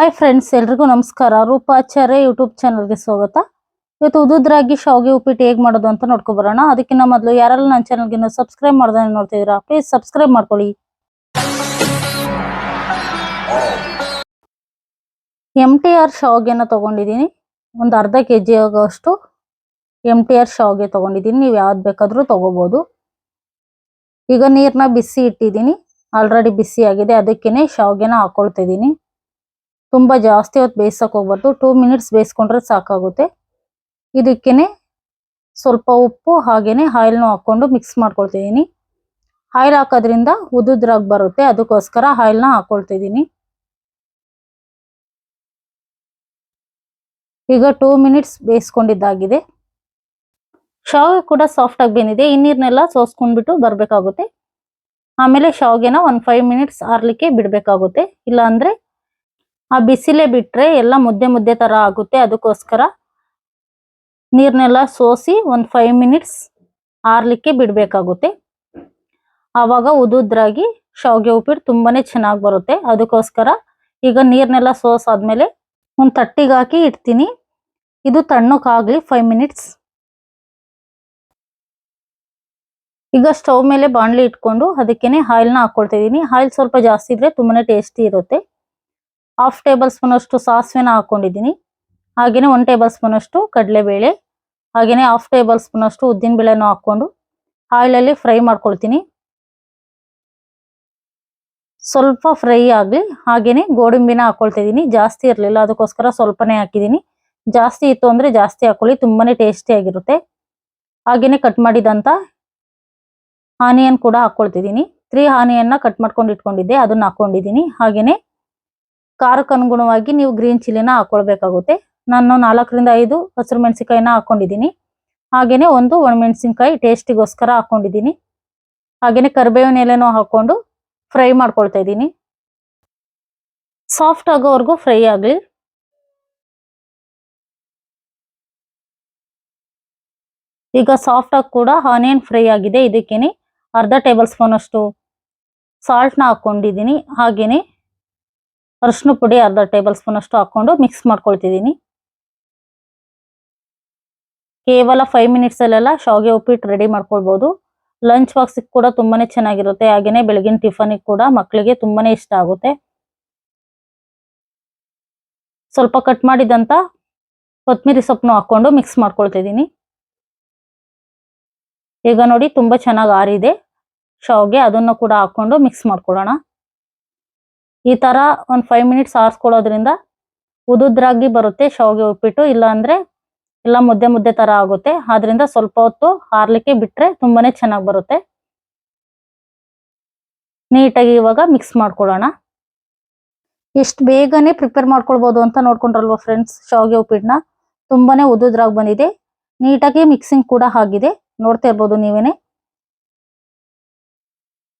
Hi friends ಎಲ್ರಿಗೂ ನಮಸ್ಕಾರ. ರೂಪಾಚಾರ್ಯ YouTube ಚಾನಲ್ಗೆ ಸ್ವಾಗತ. ಇವತ್ತು ಉದುದ್ರಾಗಿ ಶಾವಿಗೆ ಉಪ್ಪಿಟ್ಟು ಹೇಗೆ ಮಾಡೋದು ಅಂತ ನೋಡ್ಕೊ ಬರೋಣ. ಅದಕ್ಕಿಂತ ಮೊದಲು ಯಾರೆಲ್ಲ ನನ್ನ ಚಾನಲ್ಗೆ ಇನ್ನೂ ಸಬ್ಸ್ಕ್ರೈಬ್ ಮಾಡ್ದೆ ನೋಡ್ತಿದ್ದೀರಾ ಪ್ಲೀಸ್ ಸಬ್ಸ್ಕ್ರೈಬ್ ಮಾಡ್ಕೊಳ್ಳಿ. ಎಂ ಟಿ ಆರ್ ಶಾವಿಗೆನ ತೊಗೊಂಡಿದ್ದೀನಿ. ಒಂದು ಅರ್ಧ ಕೆ ಜಿ ಆಗೋಷ್ಟು ಎಂ ಟಿ ಆರ್ ಶಾವಿಗೆ ತೊಗೊಂಡಿದ್ದೀನಿ. ನೀವು ಯಾವ್ದು ಬೇಕಾದರೂ ತೊಗೋಬೋದು. ಈಗ ನೀರನ್ನ ಬಿಸಿ ಇಟ್ಟಿದ್ದೀನಿ. ಆಲ್ರೆಡಿ ಬಿಸಿ ಆಗಿದೆ ಅದಕ್ಕೇ ಶಾವಿಗೆನ ಹಾಕೊಳ್ತಾ ಇದ್ದೀನಿ ತುಂಬ ಜಾಸ್ತಿ ಹೊತ್ತು ಬೇಯಿಸೋಕೆ ಹೋಗ್ಬಾರ್ದು. ಟೂ ಮಿನಿಟ್ಸ್ ಬೇಯಿಸ್ಕೊಂಡ್ರೆ ಸಾಕಾಗುತ್ತೆ. ಇದಕ್ಕೇನೆ ಸ್ವಲ್ಪ ಉಪ್ಪು, ಹಾಗೇನೆ ಆಯಿಲ್ನು ಹಾಕೊಂಡು ಮಿಕ್ಸ್ ಮಾಡ್ಕೊಳ್ತಿದ್ದೀನಿ. ಆಯಿಲ್ ಹಾಕೋದ್ರಿಂದ ಉದುದ್ರಾಗಿ ಬರುತ್ತೆ. ಅದಕ್ಕೋಸ್ಕರ ಆಯಿಲ್ನ ಹಾಕ್ಕೊಳ್ತಿದ್ದೀನಿ ಈಗ ಟೂ ಮಿನಿಟ್ಸ್ ಬೇಯಿಸ್ಕೊಂಡಿದ್ದಾಗಿದೆ. ಶಾವಿಗೆ ಕೂಡ ಸಾಫ್ಟ್ ಆಗಿ ಬೆಂದಿದೆ. ಈ ನೀರ್ನೆಲ್ಲ ಸೋಸ್ಕೊಂಡ್ಬಿಟ್ಟು ಬರಬೇಕಾಗುತ್ತೆ. ಆಮೇಲೆ ಶಾವಿಗೆನ ಒಂದು ಫೈವ್ ಮಿನಿಟ್ಸ್ ಆರ್ಲಿಕ್ಕೆ ಬಿಡಬೇಕಾಗುತ್ತೆ. ಇಲ್ಲ ಅಂದ್ರೆ ಆ ಬಿಸಿಲೇ ಬಿಟ್ರೆ ಎಲ್ಲ ಮುದ್ದೆ ಮುದ್ದೆ ತರ ಆಗುತ್ತೆ. ಅದಕ್ಕೋಸ್ಕರ ನೀರ್ನೆಲ್ಲ ಸೋಸಿ ಒಂದ್ ಫೈವ್ ಮಿನಿಟ್ಸ್ ಆರ್ಲಿಕ್ಕೆ ಬಿಡಬೇಕಾಗುತ್ತೆ. ಆವಾಗ ಉದುದ್ರಾಗಿ ಶಾವಿಗೆ ಉಪ್ಪಿಟ್ಟು ತುಂಬಾನೇ ಚೆನ್ನಾಗಿ ಬರುತ್ತೆ. ಅದಕ್ಕೋಸ್ಕರ ಈಗ ನೀರ್ನೆಲ್ಲ ಸೋಸಾದ್ಮೇಲೆ ಒಂದ್ ತಟ್ಟಿಗೆ ಹಾಕಿ ಇಡ್ತೀನಿ. ಇದು ತಣ್ಣಕ್ಕಾಗ್ಲಿ ಫೈವ್ ಮಿನಿಟ್ಸ್ ಈಗ ಸ್ಟವ್ ಮೇಲೆ ಬಾಣಲಿ ಇಟ್ಕೊಂಡು ಅದಕ್ಕೇನೆ ಆಯಿಲ್ನ ಹಾಕೊಳ್ತಾ ಇದೀನಿ ಆಯಿಲ್ ಸ್ವಲ್ಪ ಜಾಸ್ತಿ ಇದ್ರೆ ತುಂಬಾನೇ ಟೇಸ್ಟಿ ಇರುತ್ತೆ. ಹಾಫ್ ಟೇಬಲ್ ಸ್ಪೂನ್ ಅಷ್ಟು ಸಾಸಿವೆನ ಹಾಕೊಂಡಿದ್ದೀನಿ. ಹಾಗೇನೆ ಒನ್ ಟೇಬಲ್ ಸ್ಪೂನ್ ಅಷ್ಟು ಕಡಲೆಬೇಳೆ, ಹಾಗೇನೆ ಹಾಫ್ ಟೇಬಲ್ ಸ್ಪೂನ್ ಅಷ್ಟು ಉದ್ದಿನ ಬೇಳೆನೂ ಹಾಕ್ಕೊಂಡು ಆಯಿಲಲ್ಲಿ ಫ್ರೈ ಮಾಡ್ಕೊಳ್ತೀನಿ. ಸ್ವಲ್ಪ ಫ್ರೈ ಆಗಲಿ, ಹಾಗೇನೆ ಗೋಡಂಬಿನ ಹಾಕ್ಕೊಳ್ತಿದ್ದೀನಿ ಜಾಸ್ತಿ ಇರಲಿಲ್ಲ, ಅದಕ್ಕೋಸ್ಕರ ಸ್ವಲ್ಪನೇ ಹಾಕಿದ್ದೀನಿ. ಜಾಸ್ತಿ ಇತ್ತು ಅಂದ್ರೆ ಜಾಸ್ತಿ ಹಾಕ್ಕೊಳ್ಳಿ ತುಂಬಾನೇ ಟೇಸ್ಟಿ ಆಗಿರುತ್ತೆ. ಹಾಗೇನೆ ಕಟ್ ಮಾಡಿದಂತ ಆನಿಯನ್ ಕೂಡ ಹಾಕ್ಕೊಳ್ತಿದ್ದೀನಿ ತ್ರೀ ಆನಿಯನ್ನ ಕಟ್ ಮಾಡ್ಕೊಂಡು ಇಟ್ಕೊಂಡಿದ್ದೆ, ಅದನ್ನ ಹಾಕ್ಕೊಂಡಿದ್ದೀನಿ ಹಾಗೇನೆ ಖಾರಕ್ಕೆ ಅನುಗುಣವಾಗಿ ನೀವು ಗ್ರೀನ್ ಚಿಲ್ಲಿನ ಹಾಕೊಳ್ಬೇಕಾಗುತ್ತೆ. ನಾನು ನಾಲ್ಕರಿಂದ ಐದು ಹಸಿರು ಮೆಣಸಿನಕಾಯಿನ ಹಾಕೊಂಡಿದ್ದೀನಿ. ಹಾಗೇನೆ ಒಂದು ಒಣಮೆಣಸಿನ್ಕಾಯಿ ಟೇಸ್ಟಿಗೋಸ್ಕರ ಹಾಕೊಂಡಿದ್ದೀನಿ. ಹಾಗೇನೆ ಕರಿಬೇವಿನ ಎಲೆನೂ ಹಾಕೊಂಡು ಫ್ರೈ ಮಾಡ್ಕೊಳ್ತಾ ಇದ್ದೀನಿ. ಸಾಫ್ಟ್ ಆಗೋವರೆಗೂ ಫ್ರೈ ಆಗಲಿ. ಈಗ ಸಾಫ್ಟ್ ಆಗಿ ಕೂಡ ಆನಿಯನ್ ಫ್ರೈ ಆಗಿದೆ. ಇದಕ್ಕೇನೆ ಅರ್ಧ ಟೇಬಲ್ ಸ್ಪೂನ್ ಅಷ್ಟು ಸಾಲ್ಟ್ನ ಹಾಕೊಂಡಿದ್ದೀನಿ. ಹಾಗೇನೆ ಅರಿಶಿನ ಪುಡಿ ಅರ್ಧ ಟೇಬಲ್ ಸ್ಪೂನ್ ಅಷ್ಟು ಹಾಕೊಂಡು ಮಿಕ್ಸ್ ಮಾಡ್ಕೊಳ್ತಿದ್ದೀನಿ. ಕೇವಲ ಫೈವ್ ಮಿನಿಟ್ಸ್ ಅಲ್ಲೆಲ್ಲ ಶಾವಿಗೆ ಉಪ್ಪಿಟ್ಟು ರೆಡಿ ಮಾಡ್ಕೊಳ್ಬಹುದು ಲಂಚ್ ಬಾಕ್ಸ್ ಕೂಡ ತುಂಬಾನೇ ಚೆನ್ನಾಗಿರುತ್ತೆ. ಹಾಗೇನೆ ಬೆಳಗಿನ ಟಿಫನ್ ಕೂಡ ಮಕ್ಕಳಿಗೆ ತುಂಬಾನೇ ಇಷ್ಟ ಆಗುತ್ತೆ. ಸ್ವಲ್ಪ ಕಟ್ ಮಾಡಿದಂತ ಕೊತ್ತಂಬರಿ ಸೊಪ್ಪನ್ನು ಹಾಕೊಂಡು ಮಿಕ್ಸ್ ಮಾಡ್ಕೊಳ್ತಿದ್ದೀನಿ. ಈಗ ನೋಡಿ ತುಂಬಾ ಚೆನ್ನಾಗಿ ಆರಿದೆ. ಶಾವಿಗೆ ಅದನ್ನು ಕೂಡ ಹಾಕೊಂಡು ಮಿಕ್ಸ್ ಮಾಡ್ಕೊಳ್ಳೋಣ. ಈ ತರ ಒಂದ್ ಫೈವ್ ಮಿನಿಟ್ಸ್ ಆರಿಸ್ಕೊಳ್ಳೋದ್ರಿಂದ ಉದುದ್ರಾಗಿ ಬರುತ್ತೆ, ಶಾವ್ಗೆ ಉಪ್ಪಿಟ್ಟು. ಇಲ್ಲ ಅಂದ್ರೆ ಎಲ್ಲ ಮುದ್ದೆ ಮುದ್ದೆ ತರ ಆಗುತ್ತೆ. ಆದ್ರಿಂದ ಸ್ವಲ್ಪ ಹೊತ್ತು ಹಾರ್ಲಿಕ್ಕೆ ಬಿಟ್ರೆ ತುಂಬಾನೇ ಚೆನ್ನಾಗಿ ಬರುತ್ತೆ. ನೀಟಾಗಿ ಇವಾಗ ಮಿಕ್ಸ್ ಮಾಡ್ಕೊಳ್ಳೋಣ. ಎಷ್ಟು ಬೇಗನೆ ಪ್ರಿಪೇರ್ ಮಾಡ್ಕೊಳ್ಬಹುದು ಅಂತ ನೋಡ್ಕೊಂಡ್ರಲ್ವ ಫ್ರೆಂಡ್ಸ್ ಶಾವ್ಗೆ ಉಪ್ಪಿಟ್ಟನ್ನ ತುಂಬಾನೇ ಉದುದ್ರಾಗಿ ಬಂದಿದೆ. ನೀಟಾಗಿ ಮಿಕ್ಸಿಂಗ್ ಕೂಡ ಆಗಿದೆ. ನೋಡ್ತಾ ಇರ್ಬೋದು ನೀವೇನೆ.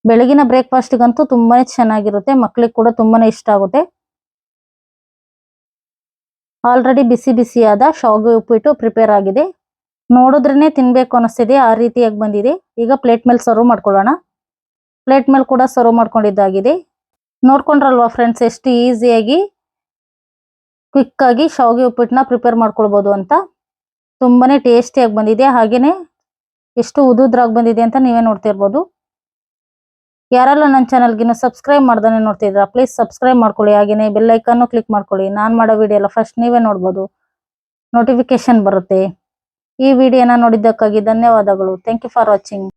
ಬೆಳಗಿನ ಬ್ರೇಕ್ಫಾಸ್ಟ್ಗಂತೂ ತುಂಬಾನೇ ಚೆನ್ನಾಗಿರುತ್ತೆ ಮಕ್ಕಳಿಗೆ ಕೂಡ ತುಂಬಾನೇ ಇಷ್ಟ ಆಗುತ್ತೆ. ಆಲ್ರೆಡಿ ಬಿಸಿ ಬಿಸಿಯಾದ ಶಾವಿಗೆ ಉಪ್ಪಿಟ್ಟು ಪ್ರಿಪೇರ್ ಆಗಿದೆ. ನೋಡಿದ್ರೇನೆ ತಿನ್ಬೇಕು ಅನಿಸ್ತಿದೆ, ಆ ರೀತಿಯಾಗಿ ಬಂದಿದೆ. ಈಗ ಪ್ಲೇಟ್ ಮೇಲೆ ಸರ್ವ್ ಮಾಡ್ಕೊಳ್ಳೋಣ. ಪ್ಲೇಟ್ ಮೇಲೆ ಕೂಡ ಸರ್ವ್ ಮಾಡ್ಕೊಂಡಿದ್ದಾಗಿದೆ. ನೋಡ್ಕೊಂಡ್ರಲ್ವಾ ಫ್ರೆಂಡ್ಸ್, ಎಷ್ಟು ಈಸಿಯಾಗಿ ಕ್ವಿಕ್ ಆಗಿ ಶಾವಿಗೆ ಉಪ್ಪಿಟ್ಟನ್ನ ಪ್ರಿಪೇರ್ ಮಾಡ್ಕೊಳ್ಬೋದು ಅಂತ. ತುಂಬಾನೇ ಟೇಸ್ಟಿಯಾಗಿ ಬಂದಿದೆ, ಹಾಗೇನೆ ಎಷ್ಟು ಉದುದ್ರಾಗಿ ಬಂದಿದೆ ಅಂತ ನೀವೇ ನೋಡ್ತಿರ್ಬೋದು. ಯಾರೆಲ್ಲ ನನ್ನ ಚಾನಲ್ಗಿನ್ನ ಸಬ್ಸ್ಕ್ರೈಬ್ ಮಾಡ್ದೇ ನೋಡ್ತಿದ್ರ ಪ್ಲೀಸ್ ಸಬ್ಸ್ಕ್ರೈಬ್ ಮಾಡ್ಕೊಳ್ಳಿ. ಹಾಗೆಯೇ ಬೆಲ್ಲೈಕನ್ನು ಕ್ಲಿಕ್ ಮಾಡ್ಕೊಳ್ಳಿ. ನಾನು ಮಾಡೋ ವಿಡಿಯೋ ಎಲ್ಲ ಫಸ್ಟ್ ನೀವೇ ನೋಡ್ಬೋದು. ನೋಟಿಫಿಕೇಶನ್ ಬರುತ್ತೆ. ಈ ವಿಡಿಯೋನ ನೋಡಿದ್ದಕ್ಕಾಗಿ ಧನ್ಯವಾದಗಳು. Thank you for watching